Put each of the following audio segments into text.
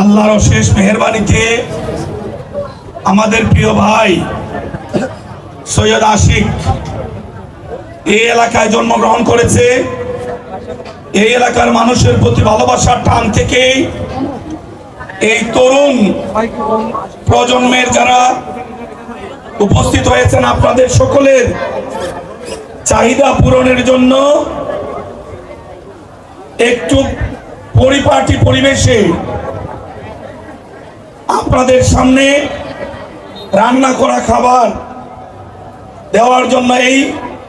আল্লাহর অশেষ মেহরবানিতে আমাদের প্রিয় ভাই সৈয়দ আশিক এই এলাকায় জন্মগ্রহণ করেছে। এই এলাকার মানুষের প্রতি ভালোবাসার টান থেকেই এই তরুণ প্রজন্মের যারা উপস্থিত হয়েছেন আপনাদের সকলের চাহিদা পূরণের জন্য একটু পরিপাটি পরিবেশে আপনাদের সামনে রান্না করা খাবার দেওয়ার জন্য এই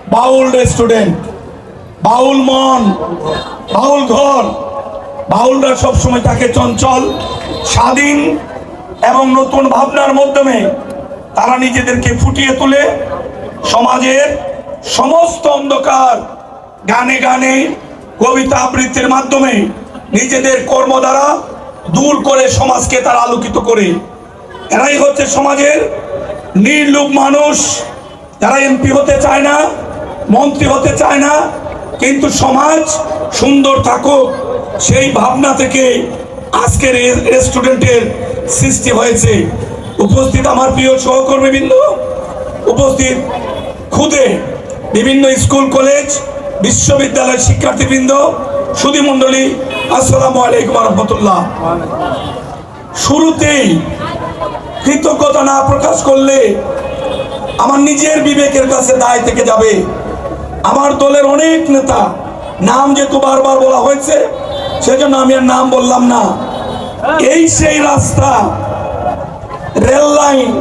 বাউল রেস্টুরেন্ট। বাউল মন, বাউল ঘর। বাউলরা সবসময় তাকে চঞ্চল, স্বাধীন এবং নতুন ভাবনার মাধ্যমে তারা নিজেদেরকে ফুটিয়ে তোলে সমাজের সমস্ত অন্ধকার গানে গানে কবিতা আবৃত্তির মাধ্যমে নিজেদের কর্ম দ্বারা দূর করে সমাজকে তারা আলোকিত করে। এরাই হচ্ছে সমাজের নির্লোভ মানুষ। যারা এমপি হতে চায় না, মন্ত্রী হতে চায় না, কিন্তু সমাজ সুন্দর থাকুক, সেই ভাবনা থেকে আজকের রেস্টুরেন্টের সৃষ্টি হয়েছে। উপস্থিত আমার প্রিয় সহকর্মীবৃন্দ, উপস্থিত খুদে বিভিন্ন স্কুল, কলেজ, বিশ্ববিদ্যালয়ের শিক্ষার্থীবৃন্দ, সুধী মণ্ডলী আসসালামু আলাইকুম রহমতুল্লাহ। শুরুতেই কৃতজ্ঞতা না প্রকাশ করলে আমার নিজের বিবেকের কাছে দায় থেকে যাবে। আমার দলের অনেক নেতা নাম যেহেতু বারবার বলা হয়েছে, সেজন্য আমি আর নাম বললাম না। এই সেই রাস্তা, রেল লাইন,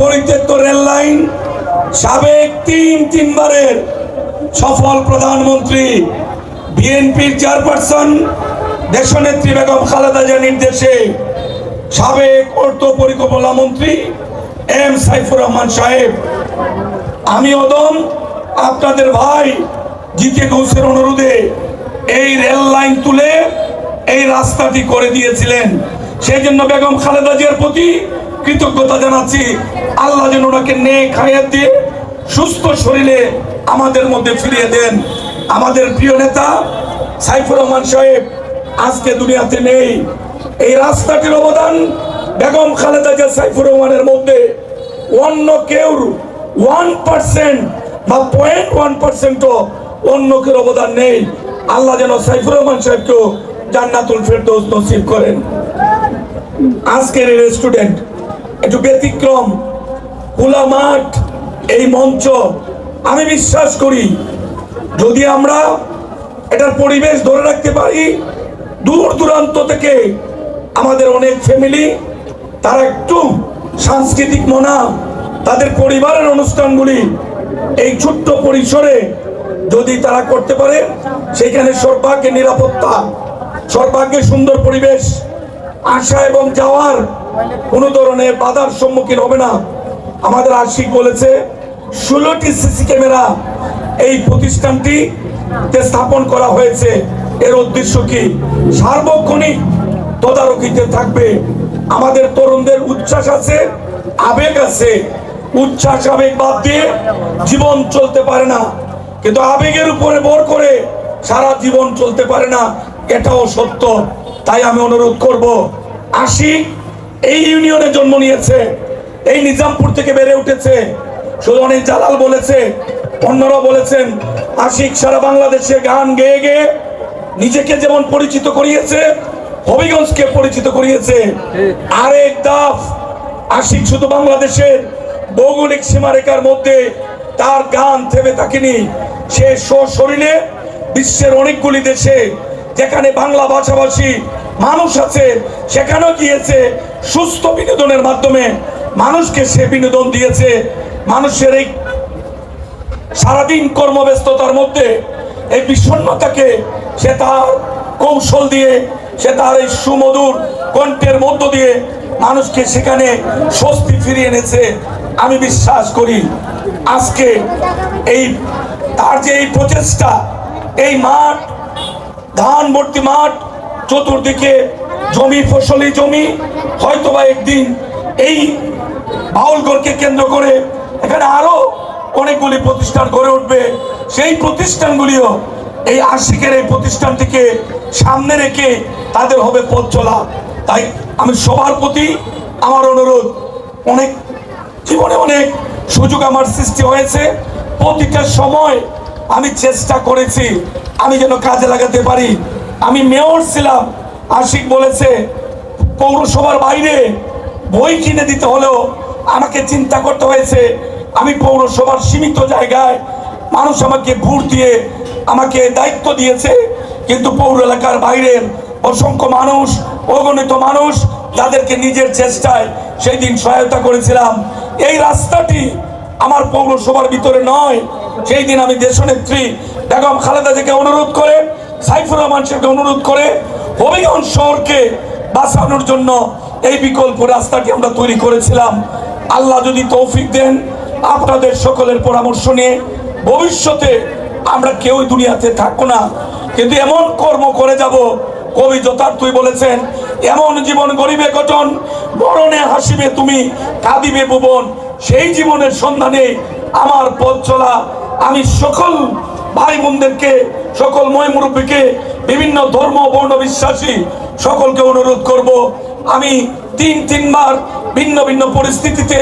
পরিত্যক্ত রেল লাইন, সাবেক তিন তিনবারের সফল প্রধানমন্ত্রী বিএনপির চেয়ারপারসন দেশনেত্রী বেগম খালেদা জিয়ার নির্দেশে সাবেক অর্থ পরিকল্পনা মন্ত্রী এম সাইফুর রহমান সাহেব। আমি অদম, আপনাদের ভাই জিকে ঘোষের অনুরোধে এই রেল লাইন তুলে এই রাস্তাটি করে দিয়েছিলেন। সেই জন্য বেগম খালেদা জিয়ার প্রতি কৃতজ্ঞতা জানাচ্ছি। আল্লাহ যেন ওনাকে নে খাইয়াত দিয়ে সুস্থ শরীরে আমাদের মধ্যে ফিরিয়ে দেন। আমাদের প্রিয় নেতা সাইফুর রহমান সাহেব, আজকে দুনিয়াতে নেই। এই রাস্তাটির অবদান বেগম খালেদা জিয়া সাইফুর রহমানের মধ্যে অন্য কেউ ওয়ান পার্সেন্ট বা পয়েন্ট ওয়ান পার্সেন্টও অন্য কেউ অবদান নেই। আল্লাহ যেন সাইফুর রহমান সাহেবকেও জান্নাতুল ফেরদৌস নসিব করেন। আজকের এই রেস্টুরেন্ট একটু ব্যতিক্রম, খোলা মাঠ, এই মঞ্চ, আমি বিশ্বাস করি যদি আমরা এটার পরিবেশ ধরে রাখতে পারি, দূর দূরান্ত থেকে আমাদের অনেক ফ্যামিলি তারা একটু সাংস্কৃতিক মনা, তাদের পরিবারের অনুষ্ঠানগুলি এই ছোট্ট পরিসরে যদি তারা করতে পারে, সেখানে সর্বাগ্যে নিরাপত্তা সর্বাগ্যে সুন্দর পরিবেশ আসা এবং যাওয়ার কোনো ধরনের বাধার সম্মুখীন হবে না। আমাদের আশিক বলেছে, ষোলোটি সিসি ক্যামেরা এই প্রতিষ্ঠানটি স্থাপন করা হয়েছে। এর উদ্দেশ্য কি? সার্বক্ষণিক তদারকিতে থাকবে। আমাদের তরুণদের উচ্ছ্বাস আছে, আবেগ আছে। উচ্ছ্বাস, আবেগ বাদ দিয়ে জীবন চলতে পারে না। কিন্তু আবেগের উপরে ভর করে সারা জীবন চলতে পারে না। এটাও সত্য। তাই আমি অনুরোধ করব আসি এই ইউনিয়নে জন্ম নিয়েছে, এই নিজামপুর থেকে বেড়ে উঠেছে। অনেক জালাল বলেছে অন্যরা বলেছেন, আশিক সারা বাংলাদেশে গান গেয়ে গেয়ে নিজেকে যেমন পরিচিত করিয়েছে, হবিগঞ্জকে পরিচিত করিয়েছে। আরেক দাফ, আশিক শুধু বাংলাদেশের ভৌগোলিক সীমারেখার মধ্যে তার গান থেমে থাকেনি। সে শরীরে বিশ্বের অনেকগুলি দেশে যেখানে বাংলা ভাষাভাষী মানুষ আছে, সেখানেও গিয়েছে সুস্থ বিনোদনের মাধ্যমে। মানুষকে সে বিনোদন দিয়েছে। মানুষের এই সারাদিন কর্মব্যস্ততার মধ্যে এই বিষণ্ণতাকে সে তার কৌশল দিয়ে, সে তার এই সুমধুর কণ্ঠের মধ্য দিয়ে মানুষকে সেখানে স্বস্তি ফিরিয়ে এনেছে। আমি বিশ্বাস করি, আজকে এই, তার যে এই প্রচেষ্টা, এই মাঠ ধান ভর্তি মাঠ, চতুর্দিকে জমি, ফসলি জমি, হয়তোবা একদিন এই বাউলগড়কে কেন্দ্র করে এখানে আরও অনেকগুলি প্রতিষ্ঠান গড়ে উঠবে। সেই প্রতিষ্ঠানগুলিও এই আশিকের এই প্রতিষ্ঠানটিকে সামনে রেখে তাদের হবে পথ চলা। তাই আমি সবার প্রতি আমার অনুরোধ, অনেক জীবনে অনেক সুযোগ আমার সৃষ্টি হয়েছে। প্রতিটা সময় আমি চেষ্টা করেছি, আমি যেন কাজে লাগাতে পারি। আমি মেয়র ছিলাম, আশিক বলেছে, পৌরসভার বাইরে বই কিনে দিতে হলেও আমাকে চিন্তা করতে হয়েছে আমি পৌরসভার সীমিত জায়গায় মানুষ আমাকে ভোট দিয়ে আমাকে দায়িত্ব দিয়েছে, কিন্তু পৌর এলাকার বাইরের অসংখ্য মানুষ, অগণিত মানুষ যাদেরকে নিজের চেষ্টায় সেই দিন সহায়তা করেছিলাম। এই রাস্তাটি আমার পৌরসভার ভিতরে নয়, সেই দিন আমি দেশনেত্রী বেগম খালেদা থেকে অনুরোধ করে, সাইফুর রহমান শেখকে অনুরোধ করে হবিগঞ্জ শহরকে বাঁচানোর জন্য এই বিকল্প রাস্তাটি আমরা তৈরি করেছিলাম। আল্লাহ যদি তৌফিক দেন আপনাদের সকলের পরামর্শ নিয়ে ভবিষ্যতে আমরা কেউই দুনিয়াতে থাকব না। কিন্তু এমন কর্ম করে যাব, কবি যথার্থই বলেছেন, এমন জীবন গরিবে গঠন মরণে হাসিবে তুমি, কাঁদিবে ভুবন। সেই জীবনের সন্ধানে আমার পথ চলা। আমি সকল ভাই বোনদেরকে সকল ময় মুরব্বীকে, বিভিন্ন ধর্ম বর্ণ বিশ্বাসী সকলকে অনুরোধ করব আমি তিন তিনবার ভিন্ন ভিন্ন পরিস্থিতিতে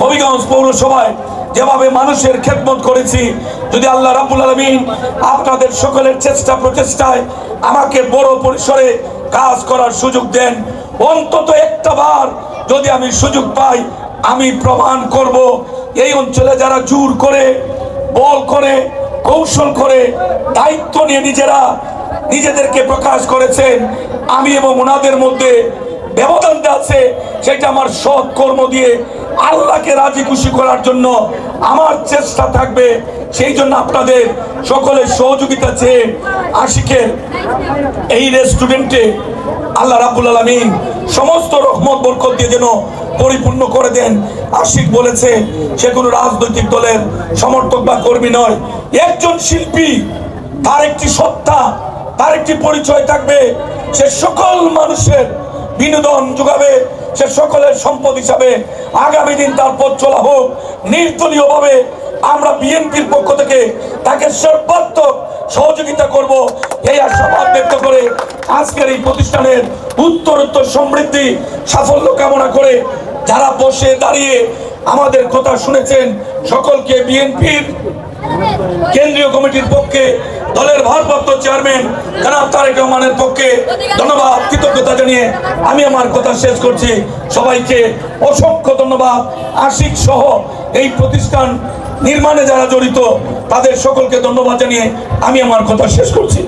হবিগঞ্জ পৌরসভায় যেভাবে মানুষের খেদমত করেছি, যদি আল্লাহ রাবুল আলমিন আপনাদের সকলের চেষ্টা প্রচেষ্টায় আমাকে বড় পরিসরে কাজ করার সুযোগ দেন। অন্তত একটা বার যদি আমি সুযোগ পাই, আমি প্রমাণ করব। এই অঞ্চলে যারা জোর করে, বল করে, কৌশল করে, দায়িত্ব নিয়ে নিজেরা নিজেদেরকে প্রকাশ করেছেন, আমি এবং ওনাদের মধ্যে ব্যবধানটা আছে, সেটা আমার সৎ কর্ম দিয়ে আল্লাহকে রাজি খুশি করার জন্য আমার চেষ্টা থাকবে। সেই জন্য আপনাদের সকলের সহযোগিতা চেয়ে আশিকের এই রেস্টুরেন্টে আল্লাহ রাবুল আলমিন সমস্ত রহমত, বরকত দিয়ে যেন পরিপূর্ণ করে দেন। আশিক বলেছে, সে কোনো রাজনৈতিক দলের সমর্থক বা কর্মী নয়। একজন শিল্পী, তার একটি সত্তা, তার একটি পরিচয় থাকবে। সে সকল মানুষের বিনোদন যোগাবে, সে সকলের সম্পদ হিসাবে আগামী দিন তার পথ চলা হোক। নির্দলীয়ভাবে আমরা বিএনপির পক্ষ থেকে তাকে সর্বাত্মক সহযোগিতা করব। এই আশাবাদ ব্যক্ত করে আজকের এই প্রতিষ্ঠানের উত্তরোত্তর সমৃদ্ধি সাফল্য কামনা করে যারা বসে দাঁড়িয়ে আমাদের কথা শুনেছেন, সকলকে বিএনপির কেন্দ্রীয় কমিটির পক্ষে দলের ভারপ্রাপ্ত চেয়ারম্যান জনাব তারেক রহমানের পক্ষে ধন্যবাদ, কৃতজ্ঞতা জানিয়ে আমি আমার কথা শেষ করছি। সবাইকে অসংখ্য ধন্যবাদ। আশিক সহ এই প্রতিষ্ঠান নির্মাণে যারা জড়িত, তাদের সকলকে ধন্যবাদ জানিয়ে আমি আমার কথা শেষ করছি।